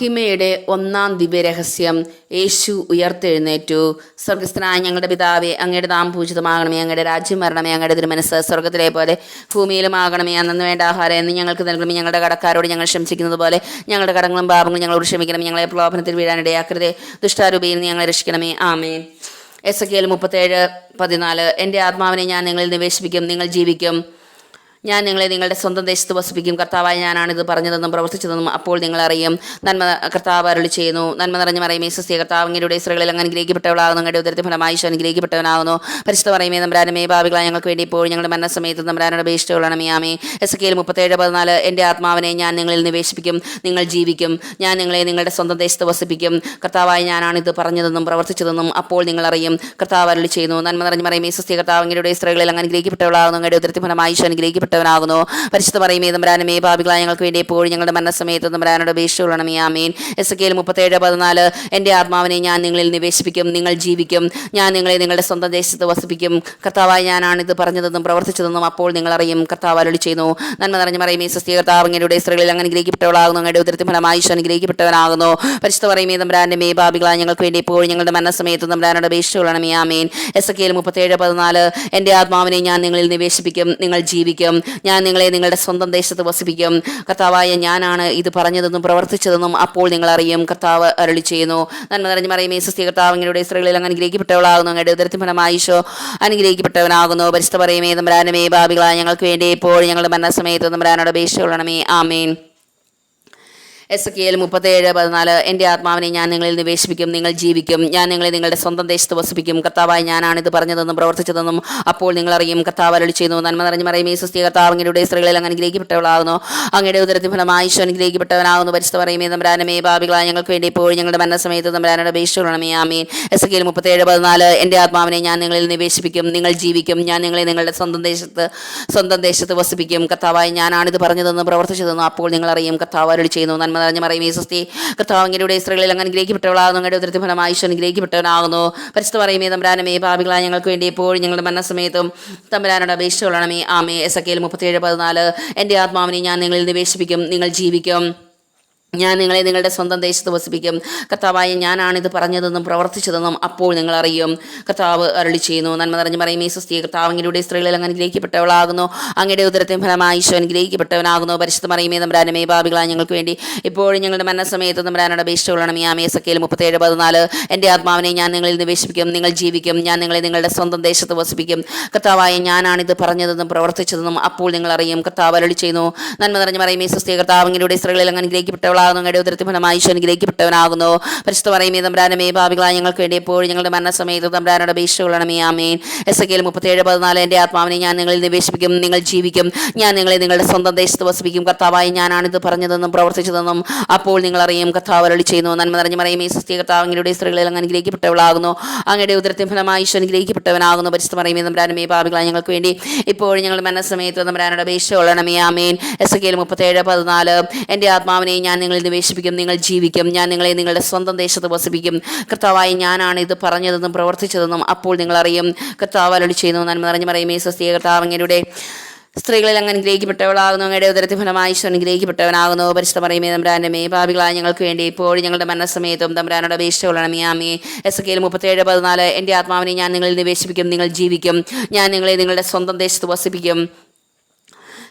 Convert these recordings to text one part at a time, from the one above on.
ഹിമയുടെ ഒന്നാം ദിവ്യരഹസ്യം യേശു ഉയർത്തെഴുന്നേറ്റു. സ്വർഗസ്ഥനായ ഞങ്ങളുടെ പിതാവേ അങ്ങയുടെ നാം പൂജിതമാകണമേ അങ്ങയുടെ രാജ്യം വരണമേ അങ്ങയുടെ തിരുമനസ് സ്വർഗത്തിലെ പോലെ ഭൂമിയിലും ആകണമേ അന്നു വേണ്ട ആഹാരം എന്ന് ഞങ്ങൾക്ക് നൽകണമേ ഞങ്ങളുടെ കടക്കാരോട് ഞങ്ങൾ ക്ഷമിച്ചിരിക്കുന്നത് പോലെ ഞങ്ങളുടെ കടങ്ങളും പാപങ്ങളും ഞങ്ങളോട് ക്ഷമിക്കണം ഞങ്ങളെ പ്രലോഭനത്തിൽ വീഴാനിടയാക്കരുതേ ദുഷ്ടാരൂപയിൽ നിന്ന് ഞങ്ങളെ രക്ഷിക്കണമേ. ആമേ എസ് കെ എൽ മുപ്പത്തേഴ് പതിനാല് എന്റെ ആത്മാവിനെ ഞാൻ നിങ്ങളിൽ നിവേശിപ്പിക്കും നിങ്ങൾ ജീവിക്കും. ഞാൻ നിങ്ങളെ നിങ്ങളുടെ സ്വന്തം ദേശത്ത് വസിപ്പിക്കും. കർത്താവായ ഞാനാണിത് പറഞ്ഞതെന്നും പ്രവർത്തിച്ചതെന്നും അപ്പോൾ നിങ്ങൾ അറിയും നന്മ കർത്താവ് അരുളി ചെയ്യുന്നു. നന്മ നിറഞ്ഞ മറിയമേ സസ്യ കർത്താവ് അങ്ങയുടെ ഇസ്രകളിൽ അങ്ങ് അനുഗ്രഹിക്കപ്പെട്ടവളാകുന്നു. അങ്ങയുടെ ഉദരത്തിൽ ഫലമായി അനുഗ്രഹിക്കപ്പെട്ടവനാകുന്നു. പരിശുദ്ധ പറയുമേ നമ്പ്രാനമേ ഭാവികളായ ഞങ്ങൾക്ക് വേണ്ടി ഇപ്പോൾ ഞങ്ങളുടെ മരണസമയത്ത് നമ്പ്രാനോട് അപേക്ഷിച്ചുകൊള്ളണമേ ആമേ എസ് കെയിൽ മുപ്പത്തേഴ് പതിനാല് എന്റെ ആത്മാവിനെ ഞാൻ നിങ്ങളിൽ നിവേശിപ്പിക്കും. നിങ്ങൾ ജീവിക്കും. ഞാൻ നിങ്ങളെ നിങ്ങളുടെ സ്വന്തം ദേശത്ത് വസിപ്പിക്കും. കർത്താവായ ഞാനാണിത് പറഞ്ഞതെന്നും പ്രവർത്തിച്ചതെന്നും അപ്പോൾ നിങ്ങൾ അറിയും കർത്താവ് അരുളി ചെയ്യുന്നു. നന്മ നിറഞ്ഞ മറിയമേ സസ്യ കർത്താവ് അങ്ങയുടെ ഇസ്രകളിൽ അങ്ങ് അനുഗ്രഹിക്കപ്പെട്ടവളാകുന്നു. അങ്ങയുടെ ഉദരത്തിൽ ഫലമായി ഈശോ അനുഗ്രഹിക്കപ്പെട്ടവനാകുന്നു പരിശുദ്ധ പറയുമേ തമ്പരാനമേ ഭാവികളായ ഞങ്ങൾക്ക് വേണ്ടി എപ്പോഴും ഞങ്ങളുടെ മരണസമയത്ത് തമ്പരാനോട് അപേക്ഷിച്ചുകൊള്ളണമേ. ആമേൻ. എസ് കെയിൽ മുപ്പത്തേഴ് പതിനാല് എന്റെ ആത്മാവിനെ ഞാൻ നിങ്ങളിൽ നിവേശിപ്പിക്കും നിങ്ങൾ ജീവിക്കും. ഞാൻ നിങ്ങളെ നിങ്ങളുടെ സ്വന്തം ദേശത്ത് വസിപ്പിക്കും. കർത്താവായി ഞാനാണ് ഇത് പറഞ്ഞതെന്നും പ്രവർത്തിച്ചതെന്നും അപ്പോൾ നിങ്ങൾ അറിയും. കർത്താവ് ചെയ്യുന്നു. നന്മ നിറഞ്ഞ പറയുമേ സസ്തി കർത്താവ് അങ്ങയുടെ സ്ത്രീകളിൽ അങ്ങനെ ഗ്രഹിക്കപ്പെട്ടവളാകുന്നു അങ്ങയുടെ ഉദരത്തിൽ ഫലമായി ഈശോ അനുഗ്രഹിക്കപ്പെട്ടവനാകുന്നു. പരിശുദ്ധ പറയുമേ തമ്പരാന്റെ മേ ഞങ്ങൾക്ക് വേണ്ടി എപ്പോഴും ഞങ്ങളുടെ മരണസമയത്ത് തമ്പരാനോട് അപേക്ഷിച്ചുകൊള്ളണമേ. ആമേൻ. എസ് കെയിൽ മുപ്പത്തേഴ് പതിനാല് എന്റെ ആത്മാവിനെ ഞാൻ നിങ്ങളിൽ നിവേശിപ്പിക്കും നിങ്ങൾ ജീവിക്കും. ഞാൻ നിങ്ങളെ നിങ്ങളുടെ സ്വന്തം ദേശത്ത് വസിപ്പിക്കും. കർത്താവായ ഞാനാണ് ഇത് പറഞ്ഞതെന്നും പ്രവർത്തിച്ചതെന്നും അപ്പോൾ നിങ്ങൾ അറിയും. കർത്താവ് അരളി ചെയ്യുന്നു. നന്മ നിറഞ്ഞ മറിയമേ സസ്യ കർത്താവ് അങ്ങയുടെ സ്ത്രീകളിൽ അങ്ങ് അനുഗ്രഹിക്കപ്പെട്ടവളാകുന്നു. അങ്ങയുടെ ഈശോ അനുഗ്രഹിക്കപ്പെട്ടവനാകുന്നു. പരിശുദ്ധ പറയുമേ തമ്പരാനമേ ഭാവികളായ ഞങ്ങൾക്ക് വേണ്ടി ഇപ്പോൾ ഞങ്ങളുടെ മരണസമയത്ത് തമ്പരാനോട് അപേക്ഷിച്ചുകൊള്ളണമേ ആമേൻ. എസ് കെ എൽ മുപ്പത്തേഴ് പതിനാല് എന്റെ ആത്മാവിനെ ഞാൻ നിങ്ങളിൽ നിവേശിപ്പിക്കും നിങ്ങൾ ജീവിക്കും. ഞാൻ നിങ്ങളെ നിങ്ങളുടെ സ്വന്തം ദേശത്ത് വസിപ്പിക്കും. കർത്താവായി ഞാനാണ് ഇത് പറഞ്ഞതെന്നും പ്രവർത്തിച്ചതെന്നും അപ്പോൾ നിങ്ങൾ അറിയും. കർത്താവ് അരളി ചെയ്യുന്നു നന്മ നിറഞ്ഞ ഈ സുസ്ഥിയ കർത്താവ് അങ്ങയുടെ സ്ത്രീകളിൽ അങ്ങ് അനുഗ്രഹിക്കപ്പെട്ടവളാകുന്നു. അങ്ങയുടെ ഉദരത്തിൽ ഫലമായി ഈശോ അനുഗ്രഹിക്കപ്പെട്ടവനാകുന്നു. പരിശുദ്ധ പറയുമേ നമ്പരാനമേ ഭാവികളായ ഞങ്ങൾക്ക് വേണ്ടി ഇപ്പോൾ ഞങ്ങളുടെ മരണസമയത്ത് തമ്പരാനോട് അപേക്ഷിച്ചുകൊള്ളണമേ ആമീൻ. എസ് കെ എൽ മുപ്പത്തേഴ് പതിനാല് എന്റെ ആത്മാവിനെ ഞാൻ നിങ്ങളിൽ നിവേശിപ്പിക്കും നിങ്ങൾ ജീവിക്കും. ഞാൻ നിങ്ങളെ നിങ്ങളുടെ സ്വന്തം ദേശത്ത് സ്വന്തം ദേശത്ത് വസിപ്പിക്കും. കർത്താവായി ഞാനാണിത് പറഞ്ഞതെന്നും പ്രവർത്തിച്ചതെന്നും അപ്പോൾ നിങ്ങൾ അറിയും. കർത്താവ് അരുളി ചെയ്യുന്നു നന്മ നിറഞ്ഞ ഈ സ്വസ്തി കർത്താവ് അങ്ങയുടെ സ്ത്രീകളിൽ അങ്ങ് അനുഗ്രഹിക്കപ്പെട്ടവളാകുന്നു. അങ്ങയുടെ ഉദരത്തിൽ ഫലമായി ഈശ്വരൻ അനുഗ്രഹിക്കപ്പെട്ടവനാകുന്നു. പരിശുദ്ധ പറയുമേ തമ്പരാനമേ ഭാവികളായ ഞങ്ങൾക്ക് വേണ്ടി എപ്പോഴും ഞങ്ങളുടെ മരണസമയത്തും തമ്പരാനോട് അപേക്ഷിച്ചുകൊള്ളണമേ ആമേ എസ് കെയിൽ മുപ്പത്തിയേഴ് പതിനാല്. എന്റെ ആത്മാവിനെ ഞാൻ നിങ്ങളിൽ നിവേശിപ്പിക്കും. നിങ്ങൾ ജീവിക്കും. ഞാൻ നിങ്ങളെ നിങ്ങളുടെ സ്വന്തം ദേശത്ത് വസിപ്പിക്കും. കർത്താവായ ഞാനാണിത് പറഞ്ഞതെന്നും പ്രവർത്തിച്ചതെന്നും അപ്പോൾ നിങ്ങൾ അറിയും. കർത്താവ് അരളി ചെയ്യുന്നു. നന്മ നിറഞ്ഞു പറയും ഈ സ്വസ്തി കർത്താവ് അങ്ങയുടെ സ്ത്രീകളിൽ അങ്ങ് അനുഗ്രഹിക്കപ്പെട്ടവളാകുന്നു. അങ്ങയുടെ ഉദരത്തെ ഫലമായി ഈശോ അനുഗ്രഹിക്കപ്പെട്ടവനാകുന്നു. പരിശുദ്ധ മറിയുമേ തമ്പരാനമേ ഭാവികളായ ഞങ്ങൾക്ക് വേണ്ടി ഇപ്പോഴും ഞങ്ങളുടെ മനസ്സമയത്ത് നമ്പരാനുടെ അപേക്ഷകളാണ് ഈ ആമേ സക്കയിൽ മുപ്പത്തേഴ് പതിനാല്. എന്റെ ആത്മാവിനെ ഞാൻ നിങ്ങളിൽ നിവേശിപ്പിക്കും നിങ്ങൾ ജീവിക്കും. ഞാൻ നിങ്ങളെ നിങ്ങളുടെ സ്വന്തം ദേശത്ത് വസിപ്പിക്കും. കർത്താവായ ഞാനാണിത് പറഞ്ഞതെന്നും പ്രവർത്തിച്ചതെന്നും അപ്പോൾ നിങ്ങൾ അറിയും. കർത്താവ് അരളി ചെയ്യുന്നു. നന്മ നിറഞ്ഞു പറയും ഈ സ്വസ്തി കർത്താവ് അങ്ങയുടെ സ്ത്രീകളിൽ അങ്ങ് അനുഗ്രഹിക്കപ്പെട്ടവളാകുന്നു അങ്ങയുടെ ഉദരത്തിൽ ഫലമായി ഈശോ അനുഗ്രഹിക്കപ്പെട്ടവനാകുന്നു. പരിശുദ്ധ പറയുമേ തമ്പ്രാനമേ ഭാവികളായി ഞങ്ങൾക്ക് വേണ്ടി എപ്പോഴും ഞങ്ങളുടെ മരണസമയത്ത് തമ്പരാനോട് അപേക്ഷകളണമേ ആമേൻ. എസ് കെയിൽ മുപ്പത്തേഴ് പതിനാല് എന്റെ ആത്മാവിനെ ഞാൻ നിങ്ങളിൽ നിവേശിപ്പിക്കും നിങ്ങൾ ജീവിക്കും. ഞാൻ നിങ്ങളെ നിങ്ങളുടെ സ്വന്തം ദേശത്ത് വസിപ്പിക്കും. കർത്താവായി ഞാനാണിത് പറഞ്ഞതെന്നും പ്രവർത്തിച്ചതെന്നും അപ്പോൾ നിങ്ങൾ അറിയും. കർത്താവ് അരളി ചെയ്യുന്നു. നന്മ നിറഞ്ഞ ഈ സൃഷ്ടി കർത്താവ് അങ്ങയുടെ സ്ത്രീകളിൽ അങ്ങ് അനുഗ്രഹിക്കപ്പെട്ടവളാകുന്നു. അങ്ങയുടെ ഉദരത്തിൽ ഫലമായി ഈശ്വരൻ അനുഗ്രഹിക്കപ്പെട്ടവനാകുന്നു. പരിശുദ്ധ പറയുമേ തമ്പ്രാനമേ ഭാവികളായി ഞങ്ങൾക്ക് വേണ്ടി ഇപ്പോഴും ഞങ്ങളുടെ മരണസമയത്ത് തമ്പരാനോട് അപേക്ഷിച്ചുകൊള്ളണമേ ആമേൻ. എസ് കെയിൽ മുപ്പത്തേഴ് പതിനാല് എന്റെ ആത്മാവിനെ ഞാൻ നിങ്ങളിൽ നിവേശിപ്പിക്കും നിങ്ങൾ ജീവിക്കും. ഞാൻ നിങ്ങളെ നിങ്ങളുടെ സ്വന്തം ദേശത്ത് വസിപ്പിക്കും. കർത്താവായി ഞാനാണ് ഇത് പറഞ്ഞതെന്നും പ്രവർത്തിച്ചതെന്നും അപ്പോൾ നിങ്ങൾ അറിയും. കർത്താവ് ചെയ്യുന്നു നന്മ നിറഞ്ഞു പറയുമേ സ്വസ്തിയ കർത്താവ് അങ്ങയുടെ സ്ത്രീകളിൽ അങ്ങ് അനുഗ്രഹിക്കപ്പെട്ടവളാകുന്നു. അങ്ങയുടെ ഉദരത്തിൽ ഫലമായി ഈശ്വരൻ അനുഗ്രഹിക്കപ്പെട്ടവനാകുന്നു. പരിശുദ്ധ പറയുമേ തമ്പ്രാന്റെ മേ ഭാവികളായ ഞങ്ങൾക്ക് വേണ്ടി ഇപ്പോഴും ഞങ്ങളുടെ മരണസമയത്തും അപേക്ഷ കൊള്ളണമേ ആമേ എസ് കെയിൽ മുപ്പത്തേഴ് പതിനാല് എന്റെ ആത്മാവിനെ ഞാൻ നിങ്ങളിൽ നിവേശിപ്പിക്കും നിങ്ങൾ ജീവിക്കും. ഞാൻ നിങ്ങളെ നിങ്ങളുടെ സ്വന്തം ദേശത്ത് വസിപ്പിക്കും.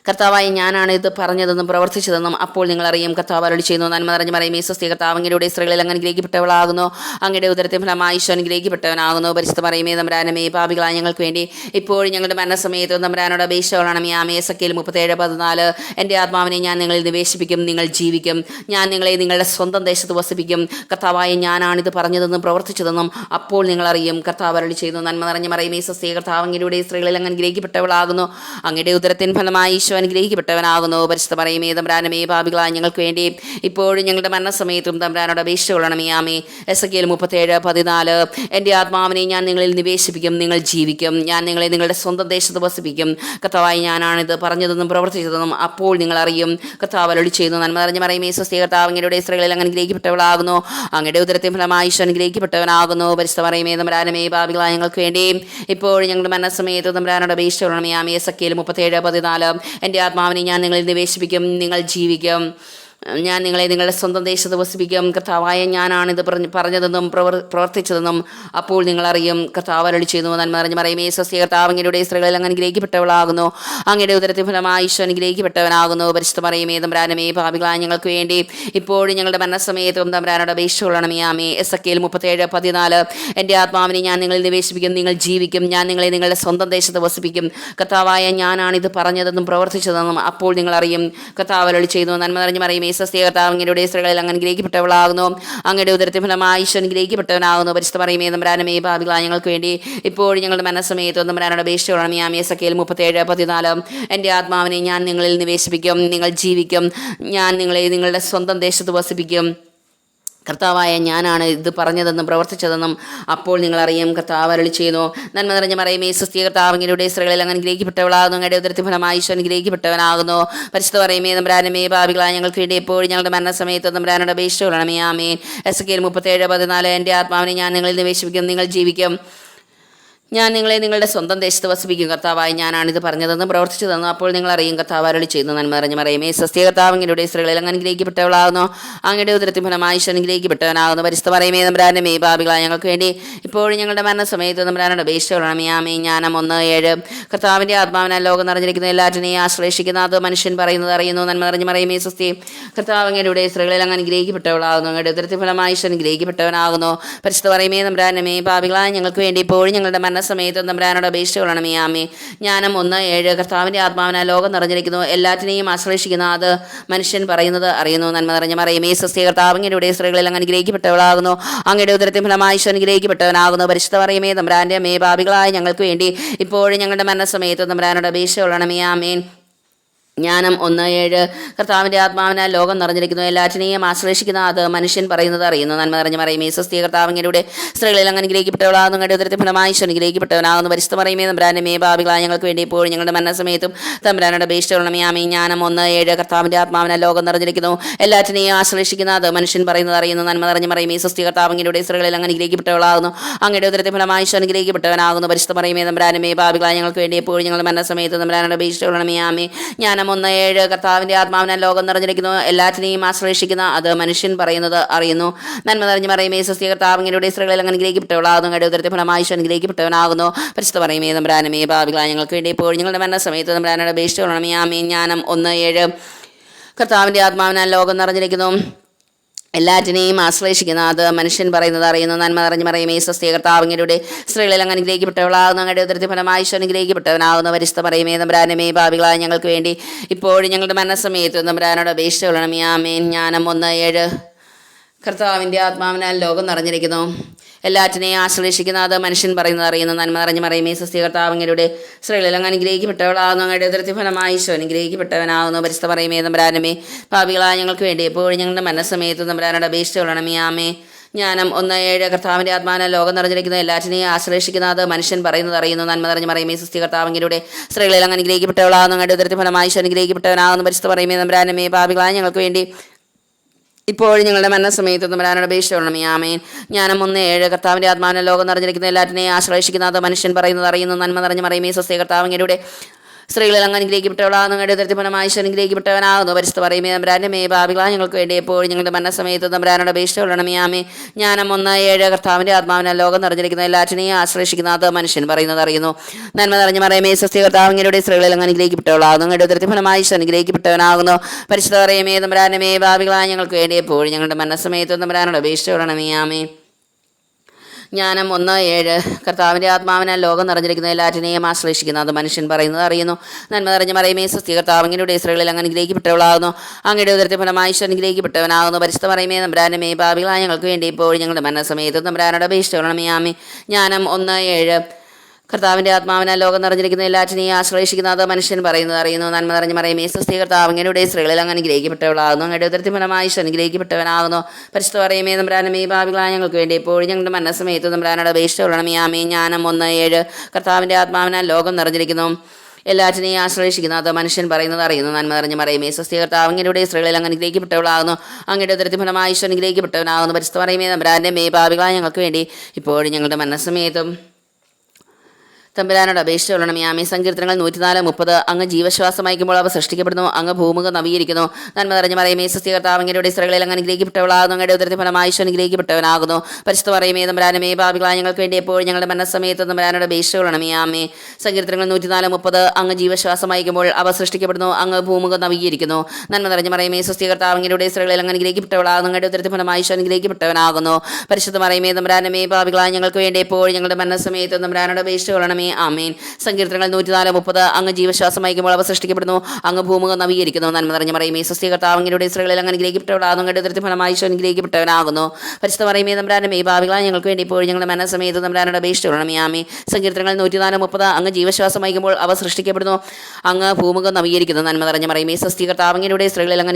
കർത്താവായി ഞാനാണ് ഇത് പറഞ്ഞതെന്നും പ്രവർത്തിച്ചതെന്നും അപ്പോൾ നിങ്ങൾ അറിയും. കർത്താവ് അരളി ചെയ്യുന്നു നന്മ നിറഞ്ഞ പറയും സ്വസ്തി കർത്താവ് അങ്ങയുടെ സ്ത്രീകളിൽ അങ്ങ് അനുഗ്രഹിക്കപ്പെട്ടവളാകുന്നു. അങ്ങയുടെ ഉദരത്തിൽ ഫലമായി ഈശോ അനുഗ്രഹിക്കപ്പെട്ടവനാകുന്നു. പരിശുദ്ധ പറയുമേ നമ്പരാനമേ പാപികളായ ഞങ്ങൾക്ക് വേണ്ടി ഇപ്പോഴും ഞങ്ങളുടെ മരണസമയത്ത് അപേക്ഷകളാണ്. അപേക്ഷകളാണമേ ആമേ സക്കയിൽ മുപ്പത്തേഴ് പതിനാല്. എന്റെ ആത്മാവിനെ ഞാൻ നിങ്ങളിൽ നിവേശിപ്പിക്കും നിങ്ങൾ ജീവിക്കും. ഞാൻ നിങ്ങളെ നിങ്ങളുടെ സ്വന്തം ദേശത്ത് വസിപ്പിക്കും. കർത്താവായ ഞാനാണിത് പറഞ്ഞതെന്നും പ്രവർത്തിച്ചതെന്നും അപ്പോൾ നിങ്ങൾ അറിയും. കർത്താവ് അരളി ചെയ്യുന്നു നന്മ നിറഞ്ഞ പറയുമേ സ്വസ്തി കർത്താവ് അങ്ങയുടെ സ്ത്രീകളിൽ അങ്ങ് അനുഗ്രഹിക്കപ്പെട്ടവളാകുന്നു. അങ്ങയുടെ ഉദരത്തിൻ ഫലമായി ഈശോ അനുഗ്രഹിക്കപ്പെട്ടവനാകുന്നു. പരിശുദ്ധ പറയുമേ തമ്പ്രാനമേ പാപികളായ ഞങ്ങൾക്ക് വേണ്ടി ഇപ്പോഴും ഞങ്ങളുടെ മരണസമയത്തും തമ്പ്രാനോട് അപേക്ഷിച്ചുകൊള്ളണമേ ആമേ. എസ് കെയിൽ മുപ്പത്തേഴ് പതിനാല് എന്റെ ആത്മാവിനെ ഞാൻ നിങ്ങളിൽ നിവേശിപ്പിക്കും നിങ്ങൾ ജീവിക്കും. ഞാൻ നിങ്ങളെ നിങ്ങളുടെ സ്വന്തം ദേശത്ത് വസിപ്പിക്കും. കർത്താവായി ഞാനാണിത് പറഞ്ഞതെന്നും പ്രവർത്തിച്ചതെന്നും അപ്പോൾ നിങ്ങൾ അറിയും. കർത്താവ് അലൊളി ചെയ്യുന്നു നന്മ നിറഞ്ഞ പറയുമേ സ്വസ്തി കർത്താവ് അങ്ങയുടെ സ്ത്രീകളിൽ അങ്ങനെ അനുഗ്രഹിക്കപ്പെട്ടവളാകുന്നു. അങ്ങയുടെ ഉദരത്തെ ഫലമായി ഈശോ അനുഗ്രഹിക്കപ്പെട്ടവനാകുന്നു. പരിശുദ്ധ പറയുമേ തമ്പ്രാനമേ പാപികളായ ഞങ്ങൾക്ക് വേണ്ടി ഇപ്പോഴും ഞങ്ങളുടെ മരണസമയത്ത് തമ്പ്രാനോട് അപേക്ഷിച്ചുകൊള്ളണമേ ആമേ. എസ് കെയിൽ മുപ്പത്തേഴ് പതിനാല് എന്റെ ആത്മാവിനെ ഞാൻ നിങ്ങളിൽ നിവേശിപ്പിക്കും നിങ്ങൾ ജീവിക്കും. ഞാൻ നിങ്ങളെ നിങ്ങളുടെ സ്വന്തം ദേശത്ത് വസിപ്പിക്കും. കർത്താവായ ഞാനാണിത് പറഞ്ഞ് പറഞ്ഞതെന്നും പ്രവർ പ്രവർത്തിച്ചതെന്നും അപ്പോൾ നിങ്ങൾ അറിയും. കർത്താവ് അരളി ചെയ്യുന്നു. നന്മ അറിഞ്ഞ് പറയും സ്വസ്യ കർത്താവ് അങ്ങയുടെ സ്ത്രീകളിൽ അങ്ങ് അനുഗ്രഹിക്കപ്പെട്ടവളാകുന്നു അങ്ങയുടെ ഉദരത്തിൽ ഫലമായി ഈശോ അനുഗ്രഹിക്കപ്പെട്ടവനാകുന്നു. പരിശുദ്ധ പറയുമേ തമ്പ്രാനമേ ഭാവികളായ ഞങ്ങൾക്ക് വേണ്ടി ഇപ്പോഴും ഞങ്ങളുടെ മരണസമയത്തും തമ്പ്രാനോട് അപേക്ഷകളണമേ ആമേ എസ് എ കെയിൽ മുപ്പത്തേഴ് പതിനാല്. എന്റെ ആത്മാവിനെ ഞാൻ നിങ്ങളിൽ നിവേശിപ്പിക്കും. നിങ്ങൾ ജീവിക്കും. ഞാൻ നിങ്ങളെ നിങ്ങളുടെ സ്വന്തം ദേശത്ത് വസിപ്പിക്കും. കർത്താവായ ഞാനാണിത് പറഞ്ഞതെന്നും പ്രവർത്തിച്ചതെന്നും അപ്പോൾ നിങ്ങൾ അറിയും. കർത്താവ് അരളി ചെയ്യുന്നു. നന്മ നിറഞ്ഞ് പറയും യേശസ്തേ സസ്യകർത്താവ് അങ്ങയുടെ സ്ത്രീകളിൽ അങ്ങ് ഗ്രഹിക്കപ്പെട്ടവളാകുന്നു അങ്ങയുടെ ഉദരത്തിൽ ഫലമായി ഈശ്വരൻ ഗ്രഹിക്കപ്പെട്ടവനാകുന്നു പരിശുദ്ധ പറയുമേ നമ്പരാനമേ ഭാവികളായ ഞങ്ങൾക്ക് വേണ്ടി ഇപ്പോഴും ഞങ്ങളുടെ മനസ്സമയത്ത് തമ്പ്രാനോട് ഈ ആമേ സഖയിൽ മുപ്പത്തേഴ് പതിനാല്. എന്റെ ആത്മാവിനെ ഞാൻ നിങ്ങളിൽ നിവേശിപ്പിക്കും. നിങ്ങൾ ജീവിക്കും. ഞാൻ നിങ്ങളെ നിങ്ങളുടെ സ്വന്തം ദേശത്ത് വസിപ്പിക്കും. കർത്താവായ ഞാനാണ് ഇത് പറഞ്ഞതെന്നും പ്രവർത്തിച്ചതെന്നും അപ്പോൾ നിങ്ങൾ അറിയും കർത്താവ് അരളി ചെയ്യുന്നു. നന്മ നിറഞ്ഞ മറയുമേ സുസ്ഥിയ കർത്താവെങ്കിലൂടെ സ്ത്രീകളിൽ അങ്ങനെ ഗ്രഹിക്കപ്പെട്ടവളാകുന്നു അങ്ങയുടെ ഉദർത്തി ഫലമായി ഈശോ ഗ്രഹിക്കപ്പെട്ടവനാകുന്നു പരിശുദ്ധ പറയുമേ നമ്പ്രാനമേ ഭാവികളായ ഞങ്ങൾക്ക് വേണ്ടി എപ്പോഴും ഞങ്ങളുടെ മരണസമയത്ത് നമ്പ്രാനോട് കൊള്ളണമേ ആമേൻ. എസ് കെ മുപ്പത്തേഴ് പതിനാല് എന്റെ ആത്മാവിനെ ഞാൻ നിങ്ങളിൽ നിവേശിപ്പിക്കും നിങ്ങൾ ജീവിക്കും. ഞാൻ നിങ്ങളെ നിങ്ങളുടെ സ്വന്തം ദേശത്ത് വസിപ്പിക്കും കർത്താവായി ഞാനാണിത് പറഞ്ഞതെന്നും പ്രവർത്തിച്ചു പ്രവർത്തിച്ചതെന്നും അപ്പോൾ നിങ്ങൾ അറിയും കർത്താവ് ചെയ്യുന്ന നന്മ അറിഞ്ഞു പറയുമേ സസ്യ കർത്താവ് അങ്ങയുടെ സ്ത്രീകളിൽ അങ്ങ് അനുഗ്രഹിക്കപ്പെട്ടവളാകുന്നു അങ്ങയുടെ ഉദരത്തിൽ ഫലമായി ഈശോ അനുഗ്രഹിക്കപ്പെട്ടവനാകുന്നു. പരിസ്ഥ പറയുമേ നമ്പ്രാന്റെ മേ പാപികളായ ഞങ്ങൾക്ക് വേണ്ടി ഇപ്പോഴും ഞങ്ങളുടെ മരണസമയത്ത് നമ്പ്രാനോട് അപേക്ഷകളാണ് ആമേ ജ്ഞാനം ഒന്ന് ഏഴ്. കർത്താവിന്റെ ആത്മാവിനാൽ ലോകം നിറഞ്ഞിരിക്കുന്ന എല്ലാറ്റിനെയും ആശ്ലേഷിക്കുന്ന അത് മനുഷ്യൻ പറയുന്നത് അറിയുന്നു നന്മ അറിഞ്ഞു പറയുമേ സസ്തി കർത്താവ് അങ്ങയുടെ സ്ത്രീകളിൽ അങ്ങ് അനുഗ്രഹിക്കപ്പെട്ടവളാകുന്നു അങ്ങയുടെ ഉദരത്തിൽ ഫലമായി ഈശോ അനുഗ്രഹിക്കപ്പെട്ടവനാകുന്നു. പരിസ്ഥ പറയുമേ നമ്പ്രാന്റെ മേ പാപികളായ ഞങ്ങൾക്ക് വേണ്ടി ഇപ്പോഴും ഞങ്ങളുടെ മരണസമയത്ത് നമ്പ്രാനോട് അപേക്ഷകളാണ് ആമേ. ജ്ഞാനം ഒന്ന് ഏഴ്. കർത്താവിന്റെ ആത്മാവിനാൽ ലോകം നിറഞ്ഞിരിക്കുന്നു. എല്ലാറ്റിനെയും ആശ്രയിക്കുന്ന അത് മനുഷ്യൻ പറയുന്നത് അറിയുന്നു. നന്മ നിറഞ്ഞ മറിയമേ സസ്യ കർത്താവിങ്ങളുടെ സ്ത്രീകളിൽ അങ്ങ് അനുഗ്രഹിക്കപ്പെട്ടവളാകുന്നു. അങ്ങയുടെ ഉദരത്തിൽ ഫലമായി അനുഗ്രഹിക്കപ്പെട്ടവനാകുന്നു. പരിശുദ്ധ പറയുമേ തമ്പുരാന്റെ മേ ഭാവികളായ ഞങ്ങൾക്ക് വേണ്ടി ഇപ്പോഴും ഞങ്ങളുടെ മരണസമയത്ത് തമ്പ്രാനോട് അപേക്ഷകളാണ് ആമേൻ. ജ്ഞാനം ഒന്ന് ഏഴ്. കർത്താവിന്റെ ആത്മാവിനാൽ ലോകം നിറഞ്ഞിരിക്കുന്നു. എല്ലാറ്റിനെയും ആശ്ലേഷിക്കുന്ന അത് മനുഷ്യൻ പറയുന്നത് അറിയുന്നു. നന്മ നിറഞ്ഞ മറിയുമേ സ്വസ്തി കർത്താവിങ്ങളുടെ സ്ത്രീകളിൽ അങ്ങനെ ഗ്രഹിക്കപ്പെട്ടവളാകുന്നു അങ്ങയുടെ ഉദരത്തിൽ ഫലമായി ഈശോ അനുഗ്രഹിക്കപ്പെട്ടവനാകുന്നു പരിശുദ്ധ തമ്പ്രാന്റെ മേ ഭാവികളായ ഞങ്ങൾക്ക് വേണ്ടി ഇപ്പോഴും ഞങ്ങളുടെ മനസ്സമയത്തും തമ്പ്രാനോട് അപേക്ഷിച്ചുള്ളമേ ആമേ ജ്ഞാനം ഒന്ന് ഏഴ്. കർത്താവിന്റെ ആത്മാവിനാൽ ലോകം നിറഞ്ഞിരിക്കുന്നു. എല്ലാറ്റിനെയും ആശ്ലേഷിക്കുന്ന അത് മനുഷ്യൻ പറയുന്നത് അറിയുന്നു. നന്മ നിറഞ്ഞ മറിയുമേ സ്വസ്തി കർത്താവിങ്ങളുടെ സ്ത്രീകളിൽ അങ്ങനെ ഗ്രഹിക്കപ്പെട്ടവളാകുന്നു അങ്ങയുടെ ഉദരത്തിൽ ഫലമായി ഈശോ അനുഗ്രഹിക്കപ്പെട്ടവനാകുന്നു പരിശുദ്ധ തമ്പ്രാന്റെ മേ ഭാവികളായ ഞങ്ങൾക്ക് വേണ്ടി എപ്പോഴും ഞങ്ങളുടെ മരണസമയത്ത് തമ്പ്രാനോട് അപേക്ഷിച്ചുള്ളമേ ആമേ ജ്ഞാനം ഒന്ന് ഏഴ് കർത്താവിന്റെ ആത്മാവിനാൽ ലോകം നിറഞ്ഞിരിക്കുന്നു. എല്ലാറ്റിനെയും ആശ്രയിക്കുന്ന അത് മനുഷ്യൻ പറയുന്നത് അറിയുന്നു. നന്മ നിറഞ്ഞു പറയുമേ കർത്താവിങ്ങളുടെ സ്ത്രീകളിൽ അങ്ങ് അനുഗ്രഹിക്കപ്പെട്ടവളാകുന്നു അങ്ങയുടെ ഉദരത്തെ ഫലമായി അനുഗ്രഹിക്കപ്പെട്ടവനാകുന്നു പരിശുദ്ധ പറയുമേ തമ്പ്രാനമേ ഭാവികളായ ഞങ്ങൾക്ക് വേണ്ടി ഇപ്പോൾ മരണ സമയത്ത് തമ്പ്രാനോട് അപേക്ഷിച്ചുകൊള്ളണമേ ആമേ ജ്ഞാനം ഒന്ന് ഏഴ്. കർത്താവിന്റെ ആത്മാവിനാൽ ലോകം നിറഞ്ഞിരിക്കുന്നു. എല്ലാറ്റിനെയും ആശ്ലേഷിക്കുന്ന അത് മനുഷ്യൻ പറയുന്നത് അറിയുന്ന. നന്മ നിറഞ്ഞു സ്വസ്തിയ കർത്താവിങ്ങളുടെ സ്ത്രീകളിൽ അങ്ങ് അനുഗ്രഹിക്കപ്പെട്ടവളാകുന്നു. അങ്ങയുടെ ഉദരത്തിൽ ഫലമായി ഈശ്വരൻ അനുഗ്രഹിക്കപ്പെട്ടവനാകുന്ന. പരിശുദ്ധ പറയുമേ തമ്പ്രാനമേ ഭാവികളായ ഞങ്ങൾക്ക് വേണ്ടി ഇപ്പോഴും ഞങ്ങളുടെ മരണസമയത്ത് തമ്പ്രാനോട് അപേക്ഷ കൊള്ളണമേ. ആമേൻ. ജ്ഞാനം ഒന്ന് ഏഴ്. കർത്താവിന്റെ ആത്മാവിനാൽ ലോകം നിറഞ്ഞിരിക്കുന്നു. എല്ലാറ്റിനെയും ആശ്ലേഷിക്കുന്ന അത് മനുഷ്യൻ പറയുന്നത് അറിയുന്നു. നന്മ നിറഞ്ഞു പറയുമേ സസ്യ കർത്താവിങ്ങളുടെ സ്ത്രീകളിൽ അങ്ങ് അനുഗ്രഹിക്കപ്പെട്ടവളാകുന്നു. അങ്ങയുടെ അതിർത്തി ഫലമായി ഈശോ അനുഗ്രഹിക്കപ്പെട്ടവനാകുന്നു. പരിസ്ഥ പറയുമേ നമ്പരാനമേ ഭാവികളായ ഞങ്ങൾക്ക് വേണ്ടി എപ്പോഴും ഞങ്ങളുടെ മനസ്സമയത്ത് തമ്പ്രാനോട് അപേക്ഷ കൊള്ളണമേ ആമേ ജ്ഞാനം ഒന്ന് ഏഴ് കർത്താവിന്റെ ആത്മാന ലോകം നിറഞ്ഞിരിക്കുന്ന. എല്ലാറ്റിനെയും ആശ്ലേഷിക്കുന്ന അത് മനുഷ്യൻ പറയുന്നത് അറിയുന്നു. നന്മ നിറഞ്ഞു പറയുമേ സുസ്ഥി സ്ത്രീകളിൽ അങ്ങ് അനുഗ്രഹിക്കപ്പെട്ടവളാകുന്നു. അങ്ങയുടെ അതിർത്തി ഫലമായി ഈശോ അനുഗ്രഹിക്കപ്പെട്ടവനാകുന്നു. പരിസ്ഥ പറയുമേ നമ്പരാനമേ ഭാവികളായ ഞങ്ങൾക്ക് വേണ്ടി ഇപ്പോഴും ഞങ്ങളുടെ മരണസമയത്ത് തമ്മിലാനോട് അപേക്ഷിച്ചോളണമേ ആമേൻ. ജ്ഞാനം ഒന്ന് ഏഴ്. കർത്താവിന്റെ ആത്മാവിനെ ലോകം നിറഞ്ഞിരിക്കുന്ന എല്ലാറ്റിനെയും ആശ്രയിക്കുന്നത് മനുഷ്യൻ പറയുന്നത് അറിയുന്നു. നന്മ നിറഞ്ഞു മറിയുമേ. സ്വസ്യ കർത്താവിങ്ങളുടെ സ്ത്രീകളിൽ അങ്ങ് ഉദരത്തിൽ ഫലമായി ഈശോ അനുഗ്രഹിക്കപ്പെട്ടവനാകുന്നു പരിസ്ഥ പറയുമേ നമ്പരാന്റെ മേ ഭാവികളാ ഞങ്ങൾക്ക് വേണ്ടി എപ്പോഴും ഞങ്ങളുടെ മരണസമയത്ത് തമ്പുരാനോട് അപേക്ഷിച്ചുകൊള്ളണമേ ആമേ ജ്ഞാനം ഒന്ന് ഏഴ് കർത്താവിന്റെ ആത്മാവിനെ ലോകം നിറഞ്ഞിരിക്കുന്ന. എല്ലാറ്റിനെയും ആശ്രയിക്കുന്ന അത് മനുഷ്യൻ പറയുന്നത് അറിയുന്നു. നന്മ നിറഞ്ഞു പറയുമേ സ്വസ്തി കർത്താവിങ്ങളുടെ സ്ത്രീകളിൽ അങ്ങ് അനുഗ്രഹിക്കപ്പെട്ടവളാകുന്നു അങ്ങയുടെ ഉദരത്തിൽ ഫലമായി ഈശോ അനുഗ്രഹിക്കപ്പെട്ടവനാകുന്നു പരിശുദ്ധ പറയുമേ നമ്പരാന്റെ മേ ഭാവികളാ ഞങ്ങൾക്ക് വേണ്ടി എപ്പോഴും ഞങ്ങളുടെ മരണസമയത്ത് തമ്പുരാനോട് അപേക്ഷിച്ചുകൊള്ളണമേ ആമേ ജ്ഞാനം ഒന്ന് ഏഴ്. കർത്താവിന്റെ ആത്മാവിനാൽ ലോകം നിറഞ്ഞിരിക്കുന്ന എല്ലാറ്റിനെയും ആശ്ലേഷിക്കുന്നു. അത് മനുഷ്യൻ പറയുന്നത് അറിയുന്നു. നന്മ നിറഞ്ഞ മറയമേ സ്വസ്തി കർത്താവിങ്ങളുടെ സ്ത്രീകളിൽ അങ്ങ് അനുഗ്രഹിക്കപ്പെട്ടവളാകുന്നു അങ്ങയുടെ ഉദരത്തെ ഫലമായി ഈശ്വരൻ അനുഗ്രഹിക്കപ്പെട്ടവനാകുന്നു പരിശുദ്ധ പറയുമേ നമ്പ്രാനമേ ഭാവികളായ ഞങ്ങൾക്ക് വേണ്ടി ഇപ്പോഴും ഞങ്ങളുടെ മരണസമയത്ത് നമ്പ്രാനോട് അപേക്ഷിച്ചോളണമേ ആമേ ജ്ഞാനം ഒന്ന് ഏഴ്. കർത്താവിന്റെ ആത്മാവിനാൽ ലോകം നിറഞ്ഞിരിക്കുന്ന എല്ലാറ്റിനെയും ആശ്രയിക്കുന്ന അത് മനുഷ്യൻ പറയുന്നത് അറിയുന്നു നന്മ നിറഞ്ഞ മറിയമേ സ്വസ്തി കർത്താവിങ്ങളുടെ സ്ത്രീകളിൽ അങ്ങ് അനുഗ്രഹിക്കപ്പെട്ടവളാകുന്നു. അങ്ങയുടെ ഉദരത്തിൽ ഫലമായി ഗ്രഹിക്കപ്പെട്ടവനാകുന്നു അനുഗ്രഹിക്കപ്പെട്ടവനാകുന്നു. പരിശുദ്ധ പറയുമേ നമ്പ്രാനമേ ഭാവികളായ ഞങ്ങൾക്ക് വേണ്ടി എപ്പോഴും ഞങ്ങളുടെ മനസ്സമയത്ത് നമ്പ്രാനോട് ഈ ആമേ ജ്ഞാനം ഒന്ന് ഏഴ്. കർത്താവിന്റെ ആത്മാവിനാൽ ലോകം നിറഞ്ഞിരിക്കുന്നു. എല്ലാറ്റിനെയും ആശ്രയിക്കുന്ന അത് മനുഷ്യൻ പറയുന്നത് അറിയുന്നു. നന്മ നിറഞ്ഞു മറിയമേ സ്വസ്തി കർത്താവിങ്ങളുടെ സ്ത്രീകളിൽ അങ്ങ് അനുഗ്രഹിക്കപ്പെട്ടവളാകുന്നു. അങ്ങയുടെ ഉദരത്തിൽ ഫലമായി ഗ്രഹിക്കപ്പെട്ടവനാകുന്നു അനുഗ്രഹിക്കപ്പെട്ടവനാകുന്നു. പരിശുദ്ധ പറയുമേ നമ്പരാന്റെ മേ ഭാവികളായ ഞങ്ങൾക്ക് വേണ്ടി ഇപ്പോഴും ഞങ്ങളുടെ മനസ്സമയത്തും തമ്പുരാനോട് അപേക്ഷ കൊള്ളണമേ ആമേ സങ്കീർത്തനങ്ങൾ നൂറ്റിനാല് മുപ്പത് അങ്ങ് ജീവശ്വാസം അയക്കുമ്പോൾ അവ സൃഷ്ടിക്കപ്പെടുന്നു അങ്ങ് ഭൂമുഖം നവീകരിക്കുന്നു. നന്മ നിറഞ്ഞ മറിയമേ സസ്യ കർത്താവങ്ങയുടെ ഇസ്രകളിൽ അങ്ങ് അനുഗ്രഹിക്കപ്പെട്ടവളാകുന്നു അങ്ങയുടെ ഉദരത്തിൽ ഫലമായി ഈശോ അനുഗ്രഹിക്കപ്പെട്ടവനാകുന്നു. പരിശുദ്ധ പറയുമേ തമ്പുരാനമേ ഭാവികളായ ഞങ്ങൾക്ക് വേണ്ടി എപ്പോഴും ഞങ്ങളുടെ മനസ്സമയത്ത് തമ്പുരാനോട് അപേക്ഷ കൊള്ളണമേ ആമേ സങ്കീർത്തനങ്ങൾ നൂറ്റിനാല് മുപ്പത് അങ്ങ് ജീവശ്വാസം അയക്കുമ്പോൾ അവ സൃഷ്ടിക്കപ്പെടുന്നു അങ്ങ് ഭൂമുഖം നവീകരിക്കുന്നു. നന്മ നിറഞ്ഞ മറിയമേ സസ്യ കർത്താവങ്ങയുടെ ഇസ്രകളിൽ അങ്ങ് അനുഗ്രഹിക്കപ്പെട്ടവളാകുന്നു അങ്ങയുടെ ഉദരത്തിൽ ഫലമായി ഈശോ അനുഗ്രഹിക്കപ്പെട്ടവനാകുന്നു. പരിശുദ്ധ പറയുമേ തമ്പുരാനമേ ഭാവികളായ ഞങ്ങൾക്ക് വേണ്ടി എപ്പോഴും ഞങ്ങളുടെ മനസ്സമയത്ത് തമ്പുരാനോട് അപേക്ഷ കൊള്ളണമേ ആമേൻ. സങ്കീർത്തനങ്ങൾ നൂറ്റിനാല് മുപ്പത് അങ്ങ് ജീവശ്വാസം അയക്കുമ്പോൾ അവ സൃഷ്ടിക്കപ്പെടുന്നു അങ്ങ് ഭൂമുഖം നവീകരിക്കുന്നു നന്മ നിറഞ്ഞ മറിയമേ സസ്യ കർത്താവങ്ങളുടെ സ്ത്രീകളിൽ അങ്ങ് അനുഗ്രഹിക്കപ്പെട്ടവളാകുന്നു അങ്ങയുടെ ഉദരത്തിൽ ഫലമായി അനുഗ്രഹിക്കപ്പെട്ടവനാകുന്നു പരിശുദ്ധ പറയുമേ തമ്പുരാനമേ ഭാവികളായ ഞങ്ങൾക്ക് വേണ്ടി ഇപ്പോൾ ഞങ്ങളുടെ മനസ്സമേത് തമ്പുരാനോട് അപേക്ഷ കൊള്ളണമേ ആമേ സങ്കീർത്തനങ്ങൾ നൂറ്റിനാല് മുപ്പത് അങ്ങ് ജീവശ്വാസം അയക്കുമ്പോൾ അവ സൃഷ്ടിക്കപ്പെടുന്നു അങ്ങ് ഭൂമുഖം നവീകരിക്കുന്നു നന്മ നിറഞ്ഞ മറിയമേ സസ്യ കർത്താവങ്ങളുടെ സ്ത്രീകളിൽ അങ്ങ്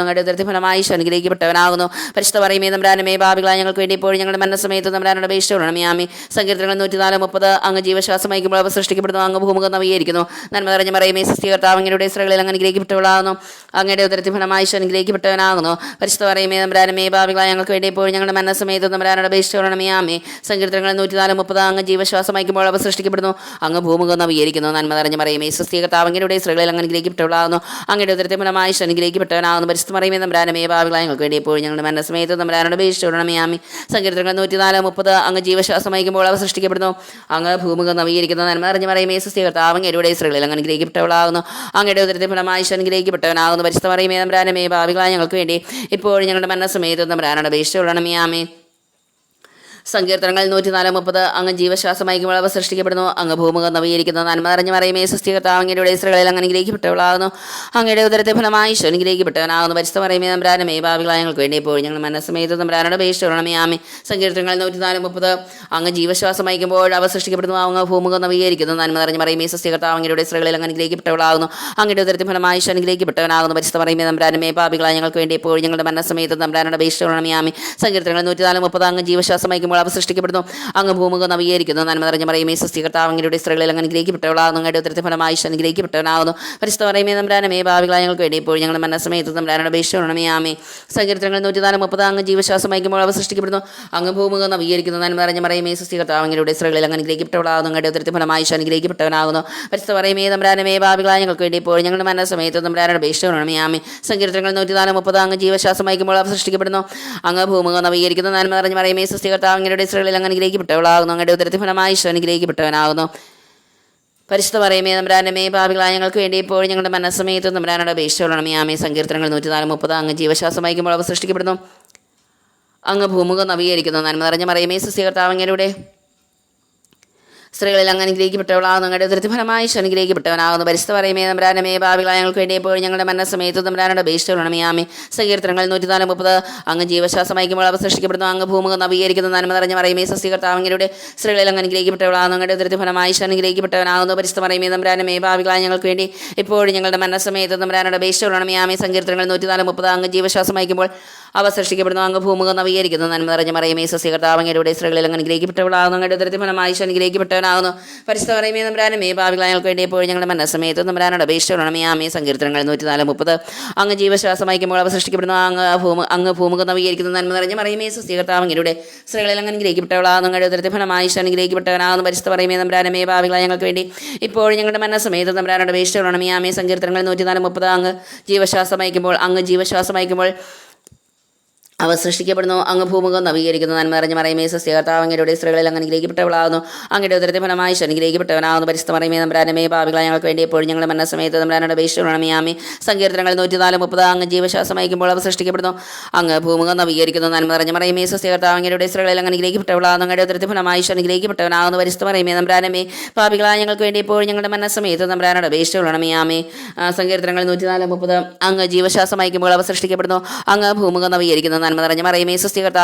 അങ്ങയുടെ ഉദരത്തിൽ ഫലമായി അനുഗ്രഹിക്കപ്പെട്ടവനാകുന്നു പരിശുദ്ധ പറയുമേ തമ്പുരാനമേ ഭാവികളായി ഞങ്ങൾക്ക് വേണ്ടി ഇപ്പോൾ ഞങ്ങളുടെ മനസ്സമേത് തമ്പുരാനോട് അപേക്ഷ കൊള്ളണമേ ആമേ സങ്കീർത്തനങ്ങൾ നൂറ്റിനാല് മുപ്പത് അങ്ങ് ജീവശ്വാസം വഹിക്കുമ്പോൾ അവ സൃഷ്ടിക്കപ്പെടുന്നു. അങ്ങ് ഭൂമുഖം നവീകരിക്കുന്നു നന്മ നിറഞ്ഞ മറിയമേ സൃഷ്ടികർത്താവ് അങ്ങയുടെ ഇസ്രകളിൽ അങ്ങ് അനുഗ്രഹിക്കപ്പെട്ടവളാകുന്നു അങ്ങയുടെ ഉദരത്തിൽ ഫലമായി ഈശോ അനുഗ്രഹിക്കപ്പെട്ടവനാകുന്നു പരിശുദ്ധ പറയുമേ തമ്പുരാനമേ ഭാവികളായ ഞങ്ങൾക്ക് വേണ്ടി എപ്പോഴും ഞങ്ങളുടെ മനസ്സമേത് തമ്പുരാനോട് അപേക്ഷിച്ച് കൊള്ളണമേ ആമേ. സങ്കീർത്തനങ്ങൾ നൂറ്റിനാല് മുപ്പത് അങ്ങ് ജീവശ്വാസം വഹിക്കുമ്പോൾ അവ സൃഷ്ടിക്കപ്പെടുന്നു. അങ്ങ് ഭൂമുഖം നവീകരിക്കുന്നു നന്മ നിറഞ്ഞ മറിയമേ സൃഷ്ടികർത്താവ് അങ്ങയുടെ ഇസ്രകളിൽ അങ്ങ് അനുഗ്രഹിക്കപ്പെട്ടവളാകുന്നു അങ്ങയുടെ ഉദരത്തിൽ ഫലമായി ഈശോ അനുഗ്രഹിക്കപ്പെട്ടവനാകുന്നു പരിശുദ്ധ പറയുമേ തമ്പുരാനമേ ഭാവികളായ ഞങ്ങൾക്ക് വേണ്ടി എപ്പോഴും ഞങ്ങളുടെ മനസ്സമേത് തമ്പുരാനോട് അപേക്ഷിച്ച് കൊള്ളണമേ ആമേ. സങ്കീർത്തനങ്ങൾ നൂറ്റിനാല് മുപ്പത് അങ്ങ് ജീവശ്വാസം വഹിക്കുമ്പോൾ അവ സൃഷ്ടിക്കപ്പെടുന്നു. അങ്ങ് ഭൂമുഖം നവീകരിക്കുന്നു. നന്മ നിറഞ്ഞ മറിയമേ സൃഷ്ടികർത്താവ് അങ്ങയുടെ ഇസ്രകളിൽ അങ്ങനെ ഗ്രഹിക്കപ്പെട്ടവളാകുന്നു അങ്ങയുടെ ഉദരത്തിൽ ഫലമായി ഗ്രഹിക്കപ്പെട്ടവനാകുന്നു പരിശുദ്ധ പറയുമേ നമ്പ്രാനമേ ഭാവികളായ ഞങ്ങൾക്ക് വേണ്ടി ഇപ്പോഴും ഞങ്ങളുടെ മനസ്സ് തമ്പുരാനോട് അപേക്ഷിച്ചുകൊള്ളണമേ ആമേ സങ്കീർത്തനങ്ങൾ നൂറ്റിനാല് മുപ്പത് അങ്ങ് ജീവശ്വാസം വിളവ് സൃഷ്ടിക്കപ്പെടുന്നു. അങ്ങ് ഭൂമുഖം നവീകരിക്കുന്നു. നന്മ നിറഞ്ഞ മറിയമേ സൃഷ്ടികർത്താവ്. അങ്ങയുടെ ഇസ്രകളിൽ അങ്ങനെ ഗ്രഹിക്കപ്പെട്ടവളാകുന്നു അങ്ങയുടെ ഉദരത്തെ ഫലമായി ഈശ്വരൻ ഗ്രഹിക്കപ്പെട്ടവനാകുന്നു പരിശുദ്ധ മറിയമേ തമ്പുരാനമേ ഭാവികളായ ഞങ്ങൾക്ക് വേണ്ടി പോയി ഞങ്ങൾ മനസ്സമേത് നമ്പരാനോട് അപേക്ഷിച്ച് ആമി സങ്കീർത്തനങ്ങൾ നൂറ്റിനാല് മുപ്പത് അങ്ങ് ജീവശ്വാസം അയക്കുമ്പോൾ അവ സൃഷ്ടിക്കപ്പെടുന്നു. അങ്ങ് ഭൂമുഖം നവീകരിക്കുന്നു. നന്മ നിറഞ്ഞ മറിയമേ സൃഷ്ടികർത്താവ്. അങ്ങയുടെ ഇസ്രകളിൽ അങ്ങനെ ഗ്രഹിക്കപ്പെട്ടവളാകുന്നു അങ്ങയുടെ ഉദരത്തെ ഫലമായി ഈശ്വരൻ ഗ്രഹിക്കപ്പെട്ടവനാകുന്നു പരിശുദ്ധ മറിയമേ തമ്പുരാനമേ ഭാവികളായ ഞങ്ങൾക്ക് വേണ്ടി പോയി ഞങ്ങളുടെ മനസ്സമേത് നമ്പരാനോട് ആമി ആമേ സങ്കീർത്തനങ്ങൾ നൂറ്റിനാല് മുപ്പത് അങ്ങ് ജീവശ്വാസം അയക്കുമ്പോൾ അവ സൃഷ്ടിക്കപ്പെടുന്നു. അങ്ങ് ഭൂമുഖം നവീകരിക്കുന്നു നന്മ നിറഞ്ഞ പറയുമേ സൃഷ്ടികർത്താവ് അങ്ങയുടെ സ്ത്രീകളിൽ അങ്ങ് അനുഗ്രഹിക്കപ്പെട്ടവളാകുന്നു അങ്ങയുടെ ഉത്തരത്തെ ഫലമായി അനുഗ്രഹിക്കപ്പെട്ടവനാകുന്നു. പരിശുദ്ധ പറയുമേ നമ്പരാനമേ ഭാവികളായ ഞങ്ങൾക്ക് വേണ്ടി ഇപ്പോൾ ഞങ്ങളുടെ മനസ്സമയത്ത് തമ്പുരാനോട് അപേക്ഷിക്കണമേ ആമേ സങ്കീർത്തനങ്ങൾ നൂറ്റിനാല് മുപ്പത് അങ്ങ് ജീവശ്വാസം അവ സൃഷ്ടിക്കപ്പെടുന്നു. അങ്ങ് ഭൂമുഖം നവീകരിക്കുന്നു നന്മ നിറഞ്ഞ പറയുമേ സൃഷ്ടികർത്താവ് അങ്ങയുടെ സ്ത്രീകളിൽ അങ്ങ് അനുഗ്രഹിക്കപ്പെട്ടവളാകുന്നു അങ്ങയുടെ ഉത്തരത്തെ ഫലമായി അനുഗ്രഹിക്കപ്പെട്ടവനാകുന്നു. പരിശുദ്ധ പറയുമേ നമ്പരാനമേ ഭാവികളായ ഞങ്ങൾക്ക് വേണ്ടി ഇപ്പോൾ ഞങ്ങളുടെ മനസ്സമയത്ത് തമ്പുരാനോട് അപേക്ഷിക്കണമേ ആമേ സങ്കീർത്തനങ്ങൾ നൂറ്റിനാല് മുപ്പത് അങ്ങ് ജീവശ്വാസം അവ സൃഷ്ടിക്കപ്പെടുന്നു. അങ്ങ് ഭൂമുഖം നവീകരിക്കുന്നു നന്മ നിറഞ്ഞ മറിയമേ സൃഷ്ടികർത്താവ് അങ്ങയുടെ സ്ത്രീകളിൽ അങ്ങ് അനുഗ്രഹിക്കപ്പെട്ടവളാകുന്നു. അങ്ങയുടെ ഉദരത്തി ഫലമായി ഈശോ അനുഗ്രഹിക്കപ്പെട്ടവനാകുന്നു. പരിശുദ്ധ പറയുമേ നമ്പ്രാനമേ ഭാവികളായ ഞങ്ങൾക്ക് വേണ്ടി ഇപ്പോൾ ഞങ്ങളുടെ മനസ്സമയത്ത് നമ്പ്രാനോട് അപേക്ഷിച്ചോളണമേ ആമേ സങ്കീർത്തനങ്ങൾ നൂറ്റിനാല് മുപ്പത് അങ്ങ് ജീവശ്വാസം വഹിക്കുമ്പോൾ അവ സൃഷ്ടിക്കപ്പെടുന്നു. അങ്ങ് ഭൂമുഖം നവീകരിക്കുന്നു. നന്മ നിറഞ്ഞ മറിയമേ സസ്യകർത്താവങ്ങയുടെ സ്ത്രീകളിൽ അങ്ങ് അനുഗ്രഹിക്കപ്പെട്ടവളാകുന്നു ഞങ്ങളുടെ ദൃത്തിഫലമായി അനുഗ്രഹിക്കപ്പെട്ടവനാകുന്നു. പരിസ്ഥ പറയുമേ നമ്പ്രാനമേ ഭാവികളായ ഞങ്ങൾക്ക് വേണ്ടി എപ്പോഴും ഞങ്ങളുടെ മനസ്സമയത്ത് നമ്പ്രാനോട് അപേക്ഷിച്ചോളണമേ ആമേ സങ്കീർത്തനങ്ങൾ നൂറ്റിനാല് മുപ്പത്. അങ്ങ് ജീവശ്വാസം അയക്കുമ്പോൾ അവ സൃഷ്ടിക്കപ്പെടുന്നു. അങ്ങ് ഭൂമുഖം നവീകരിക്കുന്ന. നന്മ നിറഞ്ഞ പറയുമേ സസ്യകർത്താവങ്ങളുടെ സ്ത്രീകളിൽ അങ്ങ് അനുഗ്രഹിക്കപ്പെട്ടവളാകുന്നു ഞങ്ങളുടെ ദൃത്തിഫലമായി അനുഗ്രഹിക്കപ്പെട്ടവനാകുന്നു. പരിസ്ഥ പറയുമേ നമ്പ്രാനമേ ഭാവികളായ ഞങ്ങൾക്ക് വേണ്ടി എപ്പോഴും ഞങ്ങളുടെ മനസ്സമയത്ത് നമ്പ്രാനോട് അപേക്ഷിച്ചോളണമേ ആമേ സങ്കീർത്തനങ്ങൾ നൂറ്റിനാല് മുപ്പത്. അങ്ങ് ജീവശ്വാസം അയക്കുമ്പോൾ അവ സൃഷ്ടിക്കപ്പെടുന്നു അങ്ങ് ഭൂമുഖം നവീകരിക്കുന്നു. നന്മ നിറഞ്ഞ മറിയമേ സസ്യകർത്താവങ്ങളുടെ സ്ത്രീകളിൽ അങ്ങ് അനുഗ്രഹിക്കപ്പെട്ടവളാകുന്നു അങ്ങയുടെ ദൃത്തിൽ ഫലമായി അനുഗ്രഹിക്കപ്പെട്ടവനാകുന്നു പരിസ്ഥ പറയുമേ നമ്പ്രാനമേ ഭാവികളായങ്ങൾക്ക് വേണ്ടി എപ്പോഴും ഞങ്ങളുടെ മനസ്സമയത്ത് നമ്പ്രാനോട് അപേക്ഷിച്ചോളണമേ ആമേ സങ്കീർത്തനങ്ങൾ നൂറ്റിനാല് മുപ്പത്. അങ്ങ് ജീവശ്വാസം അയക്കുമ്പോൾ അവ സൃഷ്ടിക്കപ്പെടുന്നു അങ്ങ് ഭൂമി അങ്ങ് ഭൂമുഖം നവീകരിക്കുന്നു. നന്മ നിറഞ്ഞ മറിയമേ സസ്യകർത്താവങ്ങളുടെ സ്ത്രീകളിൽ അങ്ങ് അനുഗ്രഹിക്കപ്പെട്ടവളാകുന്നു അങ്ങയുടെ ദൃത്തിൽ ഫലമായി അനുഗ്രഹിക്കപ്പെട്ടവനാകുന്നു പരിസ്ഥ പറയുമേ നമ്പ്രാനമേ ഭാവികളായ ഞങ്ങൾക്ക് വേണ്ടി ഇപ്പോഴും ഞങ്ങളുടെ മനസ്സമേത്ത് നമ്പ്രാനോട് അപേക്ഷിച്ചോളണമേ ആമേ സങ്കീർത്തനങ്ങൾ നൂറ്റിനാല് മുപ്പത്. അങ്ങ് ജീവശ്വാസം അയക്കുമ്പോൾ അങ്ങ് ജീവശ്വാസം അയക്കുമ്പോൾ അവ സൃഷ്ടിക്കപ്പെടുന്നു അങ്ങ് ഭൂമുഖം നവീകരിക്കുന്നു നന്മ നിറഞ്ഞ മറയമേ സസ്യകർത്താവ് അങ്ങയുടെ സ്ത്രീകളിൽ അങ്ങ് അനുഗ്രഹിക്കപ്പെട്ടവളാകുന്നു. അങ്ങയുടെ ഉദരത്തെ ഫലമായി അനുഗ്രഹിക്കപ്പെട്ടവനാകുന്നു പരിസ്ഥ മറയമേ നമ്പ്രാനമേ ഭാവികളെ ഞങ്ങൾക്ക് വേണ്ടി എപ്പോഴും ഞങ്ങളുടെ മനസ്സമയത്ത് നമ്പ്രാനോട് അപേക്ഷിക്കണമേ ആമേ സങ്കീർത്തനങ്ങൾ നൂറ്റിനാല് മുപ്പത് അങ്ങ് ജീവശ്വാസം അയക്കുമ്പോൾ അവ സൃഷ്ടിക്കപ്പെടുന്നു. അങ്ങ് ഭൂമുഖം നവീകരിക്കുന്നു നന്മ നിറഞ്ഞ മറയമേ സസ്യകർത്താവ് അങ്ങയുടെ സ്ത്രീകളിൽ അങ്ങ് അനുഗ്രഹിക്കപ്പെട്ടവളാകുന്നു. അങ്ങയുടെ ഉദരത്തെ ഫലമായി അനുഗ്രഹിക്കപ്പെട്ടവനാകുന്നു പരിസ്ഥ മറയമേ നമ്പ്രാനമേ ഭാവികളായ ഞങ്ങൾക്ക് വേണ്ടി എപ്പോഴും ഞങ്ങളുടെ മനസ്സമയത്ത് നമ്പ്രാനോട് ആ, സങ്കീർത്തനങ്ങൾ നൂറ്റിനാല് മുപ്പത് അങ്ങ് ജീവശ്വാസം അയക്കുമ്പോൾ അവ സൃഷ്ടിക്കപ്പെടുന്നു. അങ്ങ് ഭൂമുഖം നവീകരിക്കുന്നു നന്മ നിറഞ്ഞ മറിയമേ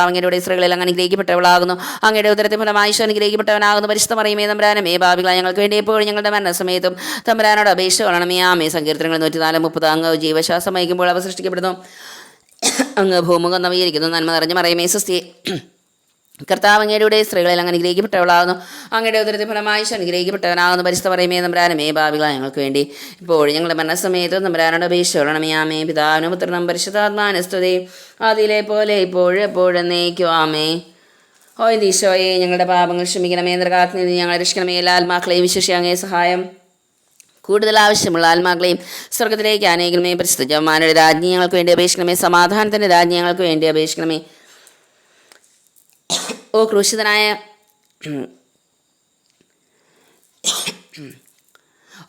അങ്ങയുടെ സ്ത്രീകളിൽ അങ്ങ് അനുഗ്രഹിക്കപ്പെട്ടവളാകുന്നു. അങ്ങയുടെ ഉദരത്തെ ഫലമായി അനുഗ്രഹിക്കപ്പെട്ടവനാകുന്നു. പരിശുദ്ധ മറിയമേ തമ്പരാനമേ ഭാവികളായ ഞങ്ങൾക്ക് വേണ്ടി എപ്പോഴും ഞങ്ങളുടെ മരണസമയത്തും തമ്പരാനോട് അപേക്ഷ കൊള്ളണമേ. ആമേ സങ്കീർത്തനങ്ങൾ നൂറ്റിനാല് മുപ്പത് അങ്ങ് ജീവശ്വാസം വഹിക്കുമ്പോൾ അവ സൃഷ്ടിക്കപ്പെടുന്നു. അങ്ങ് ഭൂമുഖം നവീകരിക്കുന്നു. നന്മ നിറഞ്ഞ മറിയമേ സൃഷ്ടി കർത്താവ് അങ്ങയുടെ സ്ത്രീകളിൽ അങ്ങ് അനുഗ്രഹിക്കപ്പെട്ടവളാകുന്നു. അങ്ങയുടെ ഉദരത്തിൽ ഫലമായി അനുഗ്രഹിക്കപ്പെട്ടവനാകുന്നു. പരിസ്ഥ പറയുമേ നമ്പരാനമേ ഭാവികൾ ഞങ്ങൾക്ക് വേണ്ടി. ഇപ്പോൾ ഞങ്ങളുടെ മനസ്സമയത്ത് നമ്പരാനോട് അപേക്ഷ ആമേ പിതാവിനും പുത്രനും പരിശുദ്ധാത്മാനസ്തുതി അതിലെ പോലെ ഇപ്പോഴും എപ്പോഴും നയിക്കുവാമേ ഓ ഈശോയെ ഞങ്ങളുടെ പാപങ്ങൾ ക്ഷമിക്കണമേ. നരകാഗ്നി ഞങ്ങളെ രക്ഷിക്കണമേ. എല്ലാ ആത്മാക്കളെയും വിശേഷി അങ്ങേ സഹായം. കൂടുതൽ ആവശ്യമുള്ള ആത്മാക്കളെയും സ്വർഗത്തിലേക്ക് അനേകണമേ പരിശുദ്ധ ജവന്മാരുടെ രാജ്ഞി ഞങ്ങൾക്ക് വേണ്ടി അപേക്ഷിക്കണമേ. സമാധാനത്തിന്റെ രാജ്ഞി ഞങ്ങൾക്ക് വേണ്ടി അപേക്ഷിക്കണമേ. ഓ ക്രൂശിതനായ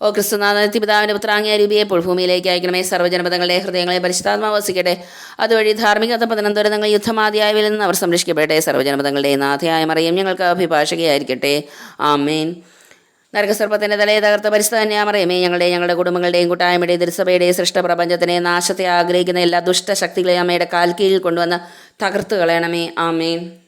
ഓ ക്രിസ്തുനാഥ പിതാവിന്റെ പുത്രാങ്ങിയ രൂപിയെപ്പോൾ ഭൂമിയിലേക്ക് അയക്കണമേ. സർവജനപദങ്ങളുടെ ഹൃദയങ്ങളെ പരിശുദ്ധാത്മാ വസിക്കട്ടെ. അതുവഴി ധാർമ്മികത പതനം ദുരന്തങ്ങൾ യുദ്ധമാതിയായവരിൽ നിന്ന് അവർ സംരക്ഷിക്കപ്പെടട്ടെ. സർവജനപദങ്ങളുടെ നാഥയായ മറിയം ഞങ്ങൾക്ക് അഭിഭാഷകയായിരിക്കട്ടെ. ആമേൻ. നരകസർപ്പത്തിന്റെ തലയെ തകർത്ത പരിശുദ്ധ മറിയമേ ഞങ്ങളുടെ ഞങ്ങളുടെ കുടുംബങ്ങളുടെയും കൂട്ടായ്മയുടെയും തിരുസഭയുടെയും സൃഷ്ടപ്രപഞ്ചത്തിനെ നാശത്തെ ആഗ്രഹിക്കുന്ന എല്ലാ ദുഷ്ടശക്തികളെയും അമ്മയുടെ കാൽ കീഴിൽ കൊണ്ടുവന്ന് തകർത്ത് കളയണമേ. ആമേൻ.